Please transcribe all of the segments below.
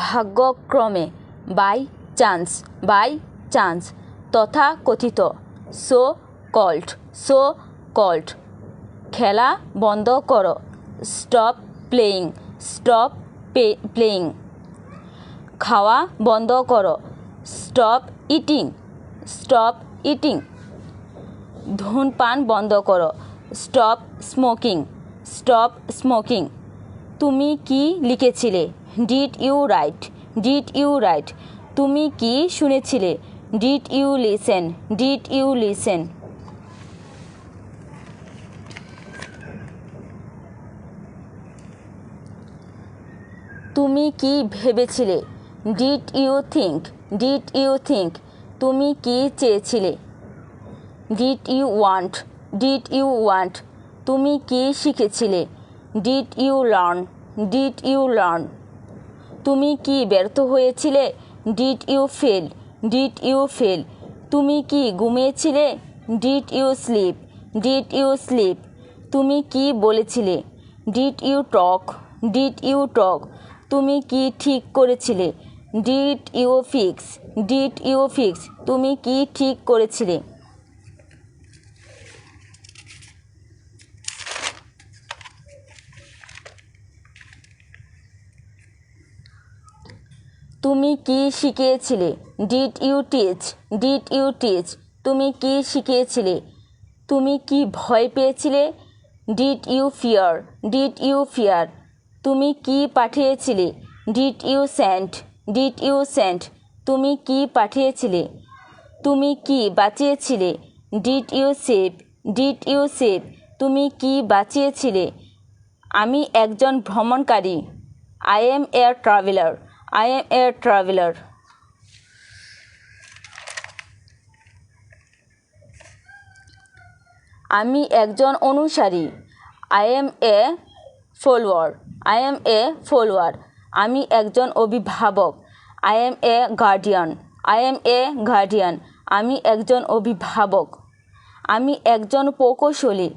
ভাগ্যক্রমে by chance by chance তথাকথিত so called so called খেলা বন্ধ করো স্টপ প্লেয়িং স্টপ প্লেয়িং খাওয়া বন্ধ করো স্টপ ইটিং স্টপ ইটিং ধূমপান বন্ধ করো স্টপ স্মোকিং স্টপ স্মোকিং তুমি কি লিখেছিলে? Did you write did you write তুমি কি শুনেছিলে did you listen did you listen তুমি কি ভেবেছিলে did you think did you think তুমি কি চেয়েছিলে did you want did you want তুমি কি শিখেছিলে did you learn did you learn তুমি কি ব্যর্থ হয়েছিলে? Did you fail did you fail তুমি কি ঘুমিয়েছিলে? Did you sleep did you sleep তুমি কি বলেছিলে? Did you talk did you talk তুমি কি ঠিক করেছিলে? Did you fix did you fix তুমি কি ঠিক করেছিলে? তুমি কি শিখিয়েছিলে? Did you teach did you teach তুমি কি শিখিয়েছিলে? তুমি কি ভয় পেয়েছিলে? Did you fear did you fear তুমি কি পাঠিয়েছিলে? Did you sent did you sent তুমি কি পাঠিয়েছিলে? তুমি কি বাঁচিয়েছিলে? Did you save did you save তুমি কি বাঁচিয়েছিলে? আমি একজন ভ্রমণকারী। I am a traveller I am a traveller আমি একজন অনুসারী। I am a follower I am a follower আমি একজন অভিভাবক। I am a guardian I am a guardian আমি একজন অভিভাবক। আমি একজন প্রকৌশলী।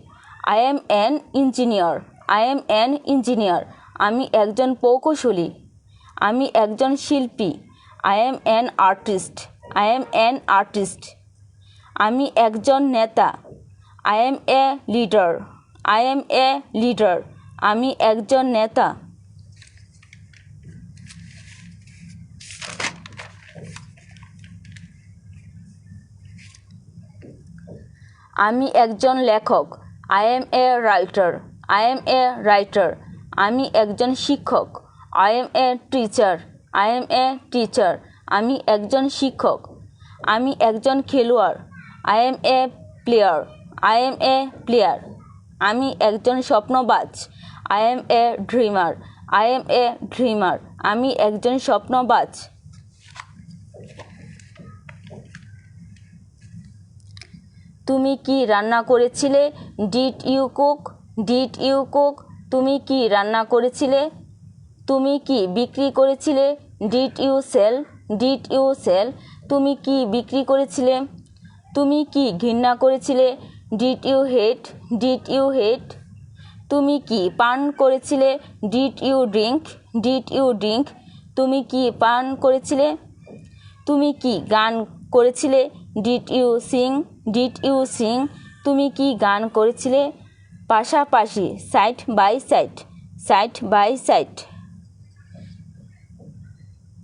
I am an engineer I am an engineer আমি একজন প্রকৌশলী। আমি একজন শিল্পী। I am an artist I am an artist আমি একজন নেতা। I am a leader I am a leader আমি একজন নেতা। আমি একজন লেখক। I am a writer I am a writer আমি একজন শিক্ষক। I am a teacher I am a teacher আমি একজন শিক্ষক। আমি একজন খেলোয়াড়। I am a player I am a player আমি একজন স্বপ্নবাজ। I am a dreamer I am a dreamer আমি একজন স্বপ্নবাজ। তুমি কি রান্না করেছিলে? Did you cook did you cook তুমি কি রান্না করেছিলে? তুমি কি বিক্রি করেছিলে? Did you sell did you sell তুমি কি বিক্রি করেছিলে? তুমি কি ঘৃণা করেছিলে? Did you hate did you hate তুমি কি পান করেছিলে? Did you drink did you drink তুমি কি পান করেছিলে? তুমি কি গান করেছিলে? Did you sing did you sing তুমি কি গান করেছিলে? পাশাপাশি side by side side by side